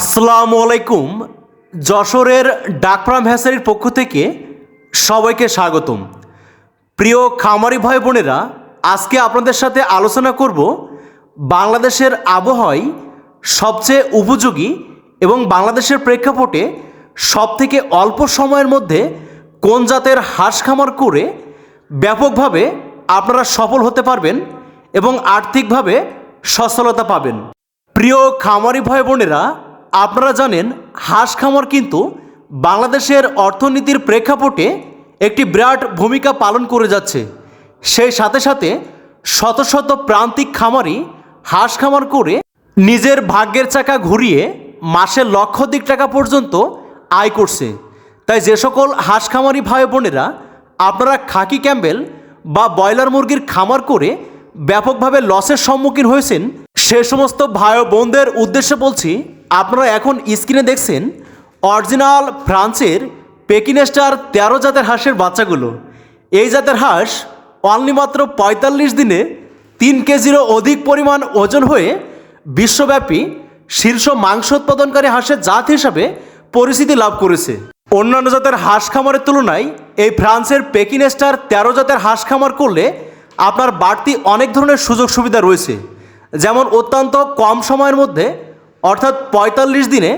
আসসালামু আলাইকুম। যশোরের ডাকফার্ম হ্যাসারির পক্ষ থেকে সবাইকে স্বাগতম। প্রিয় খামারি ভাই বোনেরা, আজকে আপনাদের সাথে আলোচনা করব বাংলাদেশের আবহাওয়ায় সবচেয়ে উপযোগী এবং বাংলাদেশের প্রেক্ষাপটে সবথেকে অল্প সময়ের মধ্যে কোন জাতের হাঁস খামার করে ব্যাপকভাবে আপনারা সফল হতে পারবেন এবং আর্থিকভাবে সচ্ছলতা পাবেন। প্রিয় খামারি ভাই বোনেরা আপনারা জানেন হাঁস খামার কিন্তু বাংলাদেশের অর্থনীতির প্রেক্ষাপটে একটি বিরাট ভূমিকা পালন করে যাচ্ছে। সেই সাথে সাথে শত শত প্রান্তিক খামারি হাঁস খামার করে নিজের ভাগ্যের চাকা ঘুরিয়ে মাসে লক্ষাধিক টাকা পর্যন্ত আয় করছে। তাই যে সকল হাঁস খামারি ভাই বোনেরা, আপনারা খাকি ক্যাম্বেল বা ব্রয়লার মুরগির খামার করে ব্যাপকভাবে লসের সম্মুখীন হয়েছেন, সে সমস্ত ভাই বোনদের উদ্দেশ্যে বলছি আপনারা এখন স্ক্রিনে দেখছেন অরিজিনাল ফ্রান্সের পেকিনেস্টার তেরো জাতের হাঁসের বাচ্চাগুলো। এই জাতের হাঁস অনলি মাত্র পঁয়তাল্লিশ দিনে তিন কেজিরও অধিক পরিমাণ ওজন হয়ে বিশ্বব্যাপী শীর্ষ মাংস উৎপাদনকারী হাঁসের জাত হিসাবে পরিচিতি লাভ করেছে। অন্যান্য জাতের হাঁস খামারের তুলনায় এই ফ্রান্সের পেকিনেস্টার তেরো জাতের হাঁস খামার করলে আপনার বাড়তি অনেক ধরনের সুযোগ সুবিধা রয়েছে। যেমন অত্যন্ত কম সময়ের মধ্যে অর্থাৎ পঁয়তাল্লিশ দিনে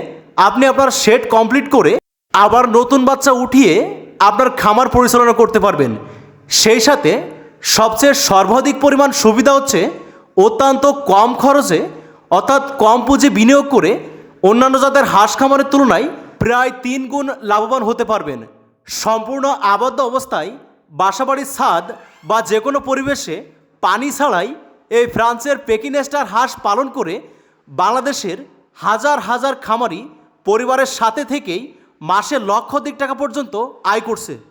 আপনি আপনার শেড কমপ্লিট করে আবার নতুন বাচ্চা উঠিয়ে আপনার খামার পরিচালনা করতে পারবেন। সেই সাথে সবচেয়ে সর্বাধিক পরিমাণ সুবিধা হচ্ছে অত্যন্ত কম খরচে, অর্থাৎ কম পুঁজি বিনিয়োগ করে অন্যান্য জাতের হাঁস খামারের তুলনায় প্রায় তিন গুণ লাভবান হতে পারবেন। সম্পূর্ণ আবদ্ধ অবস্থায় বাসাবাড়ির ছাদ বা যে কোনো পরিবেশে পানি ছাড়াই এই ফ্রান্সের পেকিনেস্টার হাঁস পালন করে বাংলাদেশের হাজার হাজার খামারি পরিবারের সাথে থেকেই মাসে লক্ষাধিক টাকা পর্যন্ত আয় করছে।